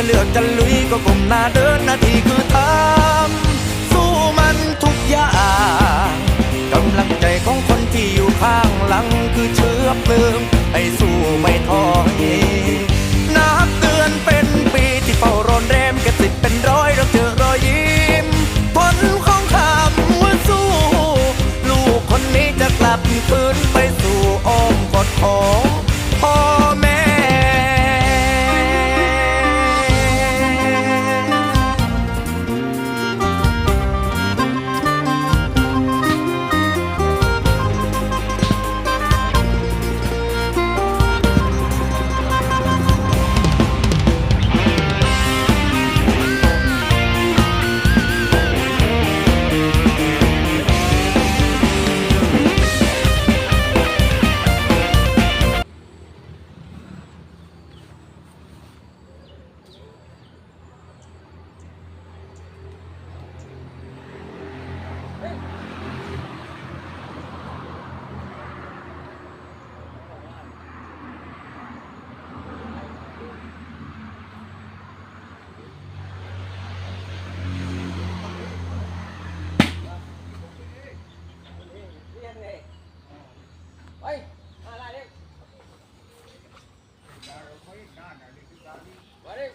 มื่อเลือกจะลุยก็ก้มหน้าเดินหน้าที่คือทำสู้มันทุกอย่างกำลังใจของคนที่อยู่ข้างหลังคือเชื้อเพลิงให้สู้ไม่ถอยนับเดือนเป็นปีที่เฝ้ารอนแรมแค่สิบเป็นร้อยเราเจอรอยยิ้มผลของคำว่าสู้ ลูกคนนี้จะกลับคืนไป เลยไปมาละเด็กมาเด็ก